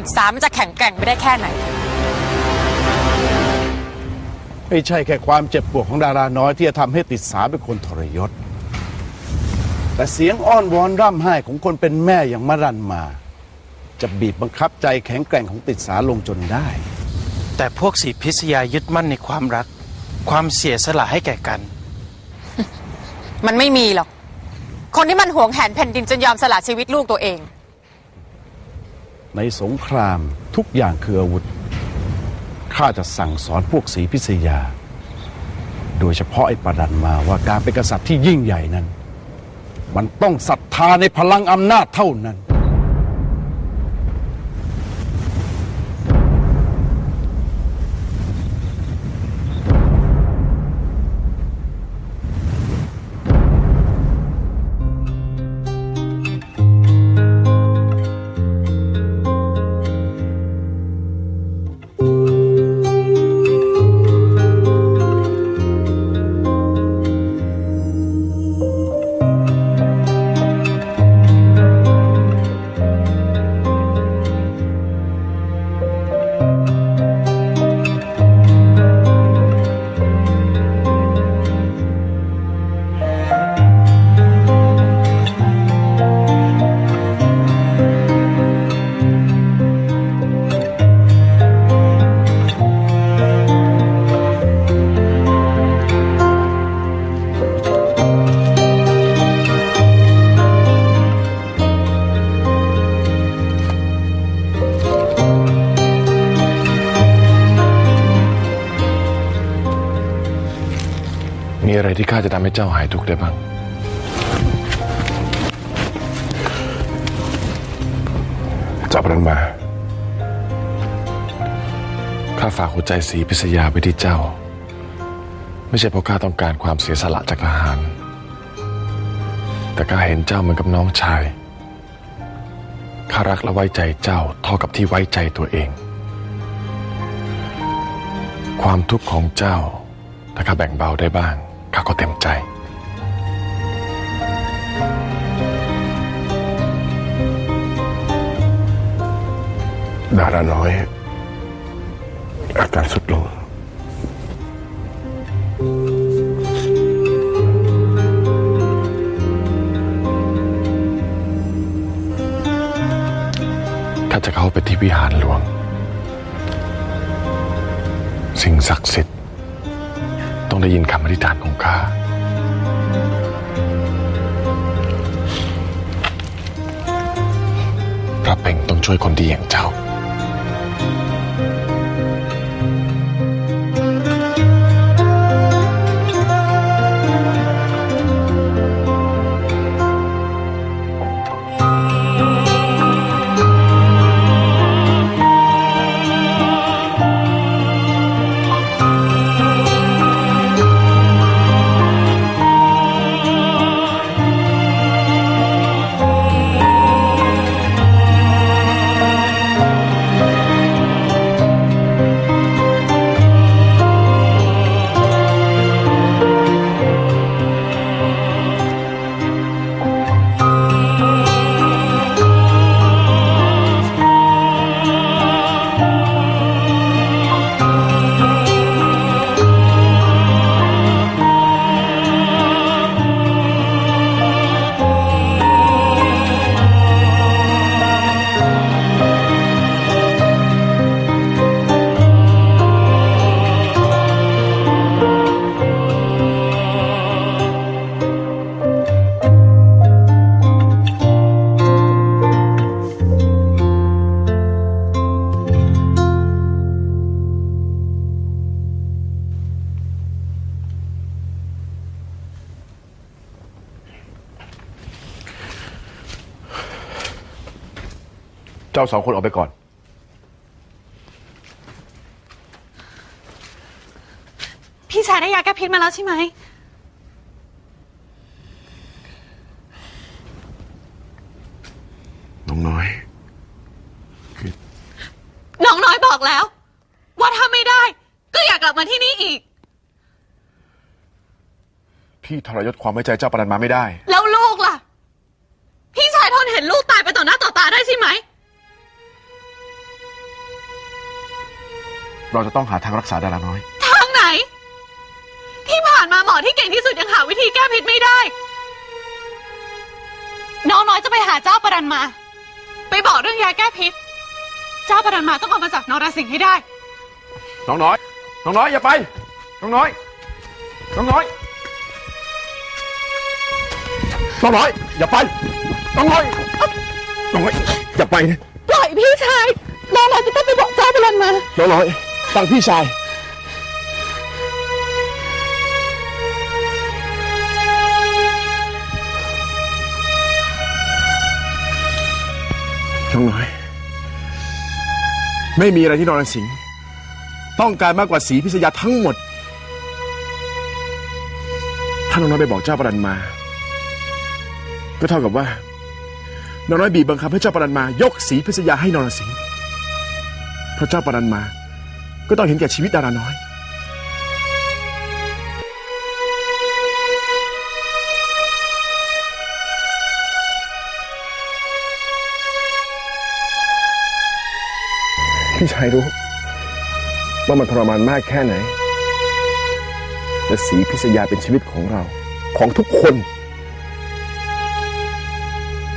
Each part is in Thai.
ติดสามมันจะแข็งแกร่งไม่ได้แค่ไหน ไม่ใช่แค่ความเจ็บปวดของดาราน้อยที่จะทำให้ติดสาเป็นคนทรยศ แต่เสียงอ้อนวอนร่ำไห้ของคนเป็นแม่อย่างมรันมา จะบีบบังคับใจแข็งแกร่งของติดสาลงจนได้ แต่พวกสีพิษยายึดมั่นในความรัก ความเสียสละให้แก่กัน มันไม่มีหรอก คนที่มันหวงแหนแผ่นดินจนยอมสละชีวิตลูกตัวเอง ในสงครามทุกอย่างคืออาวุธ ข้าจะสั่งสอนพวกศรีพิษยา โดยเฉพาะไอ้ปรันมาว่าการเป็นกษัตริย์ที่ยิ่งใหญ่นั้น มันต้องศรัทธาในพลังอำนาจเท่านั้น ที่ข้าจะทำให้เจ้าหายทุกข์ได้บ้าง จับมันมา ข้าฝากหัวใจสีพิษยาไปที่เจ้า ไม่ใช่เพราะข้าต้องการความเสียสละจากทหาร แต่ข้าเห็นเจ้าเหมือนกับน้องชาย ข้ารักและไว้ใจเจ้าเท่ากับที่ไว้ใจตัวเอง ความทุกข์ของเจ้าถ้าข้าแบ่งเบาได้บ้าง ข้าก็เต็มใจ ดาราน้อย อาการสุดลงข้าจะเข้าไปที่วิหารหลวง สิ่งศักดิ์สิทธิ์ ต้องได้ยินคำอธิษฐานของข้า พระเป่งต้องช่วยคนดีอย่างเจ้า เจ้าสองคนออกไปก่อน พี่ชายได้ยาแก้พิษมาแล้วใช่ไหม น้องน้อยน้องน้อยบอกแล้ว ว่าถ้าไม่ได้ ก็อยากกลับมาที่นี่อีก พี่ทรยศความไว้ใจเจ้าปรันมาไม่ได้ แล้วลูกล่ะ พี่ชายทนเห็นลูกตายไปต่อหน้าต่อตาได้ใช่ไหม เราจะต้องหาทางรักษาดาราน้อย ทางไหน ที่ผ่านมาหมอที่เก่งที่สุดยังหาวิธีแก้พิษไม่ได้ น้องน้อยจะไปหาเจ้าปรันมา ไปบอกเรื่องยาแก้พิษ เจ้าปรันมาต้องเอามาจากนรสิงห์ให้ได้ น้องน้อย น้องน้อยอย่าไป น้องน้อย น้องน้อย น้องน้อยอย่าไป น้องน้อย น้องน้อยอย่าไปนะปล่อยพี่ชายน้องน้อยจะต้องไปบอกเจ้าปรันมา น้องน้อย ฟังพี่ชายน้องน้อย ไม่มีอะไรที่นรสิงห์ต้องการมากกว่าสีพิษยาทั้งหมด ถ้าน้องน้อยไปบอกเจ้าปรันมา ก็เท่ากับว่าน้องน้อยบีบบังคับให้เจ้าปรันมา ยกสีพิษยาให้นรสิงห์เพราะเจ้าปรันมา ก็ต้องเห็นแก่ชีวิตดาราน้อย พี่ชายรู้ ว่ามันทรมานมากแค่ไหนแต่สีพิษยาเป็นชีวิตของเราของทุกคน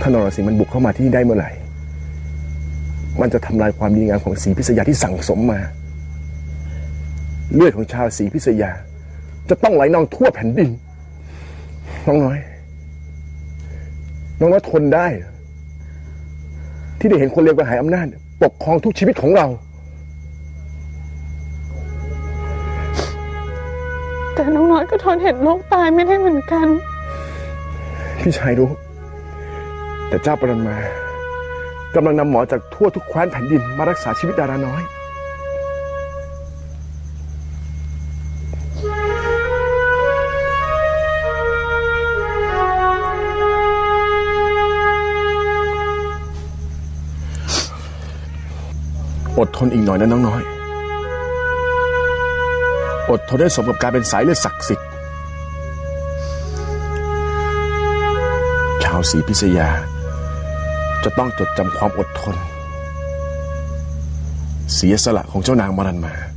ถ้านรสิงห์มันบุกเข้ามาที่นี่ได้เมื่อไหร่ มันจะทำลายความดีงามของสีพิษยาที่สั่งสมมา เลือดของชาวสีพิษยา จะต้องไหลนองทั่วแผ่นดิน น้องน้อย น้องน้อยทนได้เหรอที่ได้เห็นคนเลวกระหายอำนาจ ปกครองทุกชีวิตของเรา แต่น้องน้อยก็ทนเห็นโลกตายไม่ได้เหมือนกัน พี่ชายรู้ แต่เจ้าปรมา กำลังนำหมอจากทั่วทุกแคว้นแผ่นดินมารักษาชีวิตดาราน้อย อดทนอีกหน่อยนะน้องน้อย อดทนได้สมกับการเป็นสายเลือดศักดิ์สิทธิ์ ชาวศรีพิษยา จะต้องจดจำความอดทน เสียสละของเจ้านางมรันมาเรา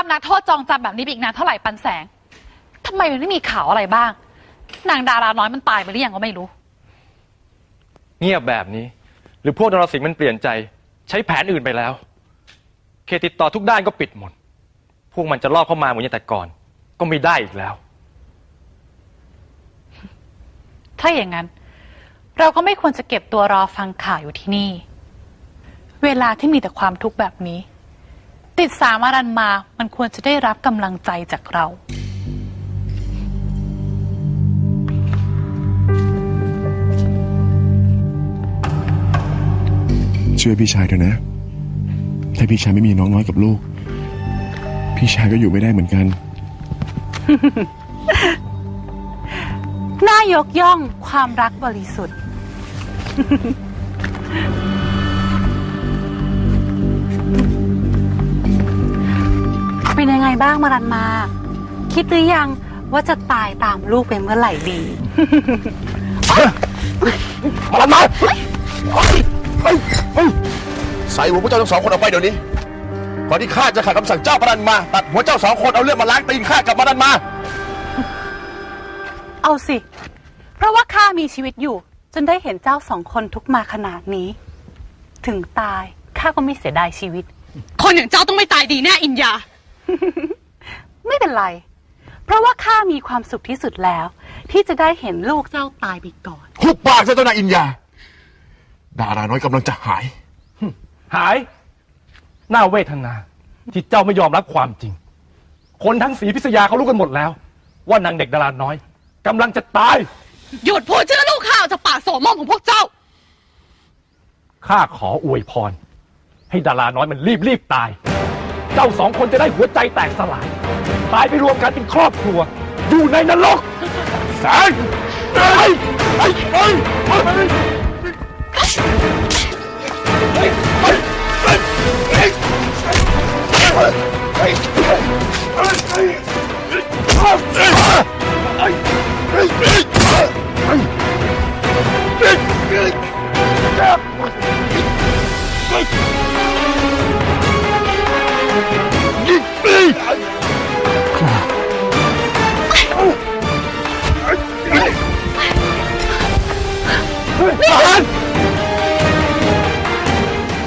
าพนักโทษจองจำแบบนี้ไปอีกนานเท่าไหร่ปันแสงทำไมมันไม่มีข่าวอะไรบ้าง นางดาราน้อยมันตายไปหรือยังก็ไม่รู้ เงียบแบบนี้ หรือพวกนรสิงห์มันเปลี่ยนใจ ใช้แผนอื่นไปแล้วเขตติดต่อทุกด้านก็ปิดหมด พวกมันจะลอบเข้ามาเหมือนอย่างแต่ก่อน ก็ไม่ได้อีกแล้ว ถ้าอย่างนั้น เราก็ไม่ควรจะเก็บตัวรอฟังข่าวอยู่ที่นี่ เวลาที่มีแต่ความทุกข์แบบนี้ ติดสามารันมา มันควรจะได้รับกำลังใจจากเราช่วยพี่ชายเถอะนะ ถ้าพี่ชายไม่มีน้องน้อยกับลูก พี่ชายก็อยู่ไม่ได้เหมือนกัน น่ายกย่องความรักบริสุทธิ์ บ้างมารันมา คิดหรือยังว่าจะตายตามลูกไปเมื่อไหร่ดี มาลันมาเฮ้ยเฮ้ยเฮ้ยใส่หัวพวกเจ้าทั้งสองคนออกไปเดี๋ยวนี้ก่อนที่ข้าจะขัดคำสั่งเจ้าปรันมา ตัดหัวเจ้าสองคนเอาเลือดมาล้างตีนข้ากับมารันมา เอาสิ เพราะว่าข้ามีชีวิตอยู่ จนได้เห็นเจ้าสองคนทุกข์มาขนาดนี้ ถึงตายข้าก็ไม่เสียดายชีวิต คนอย่างเจ้าต้องไม่ตายดีแน่อินยา ไม่เป็นไร เพราะว่าข้ามีความสุขที่สุดแล้ว ที่จะได้เห็นลูกเจ้าตายไปก่อน หุบปากซะเจ้านางอินยา ดาราน้อยกำลังจะหาย หายน่าเวทนา ที่เจ้าไม่ยอมรับความจริง คนทั้งสีพิษยาเขารู้กันหมดแล้ว ว่านางเด็กดาราน้อยกำลังจะตาย หยุดพูดชื่อลูกข้าออกจากปากโสมมของพวกเจ้า ข้าขออวยพร ให้ดาราน้อยมันรีบรีบตายเจ้าสองคนจะได้หัวใจแตกสลาย ตายไปรวมกันเป็นครอบครัว อยู่ในนรกแสงไปไปไปไปทห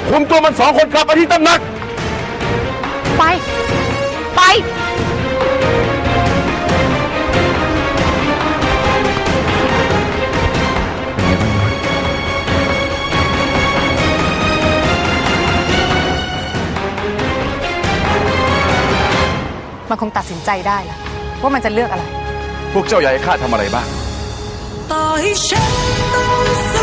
คุมตัวมันสองคนกลับไปที่ตำหนัก มันคงตัดสินใจได้แล้วว่ามันจะเลือกอะไร พวกเจ้าอยากให้ข้าทำอะไรบ้าง ต่อให้ฉันต้อง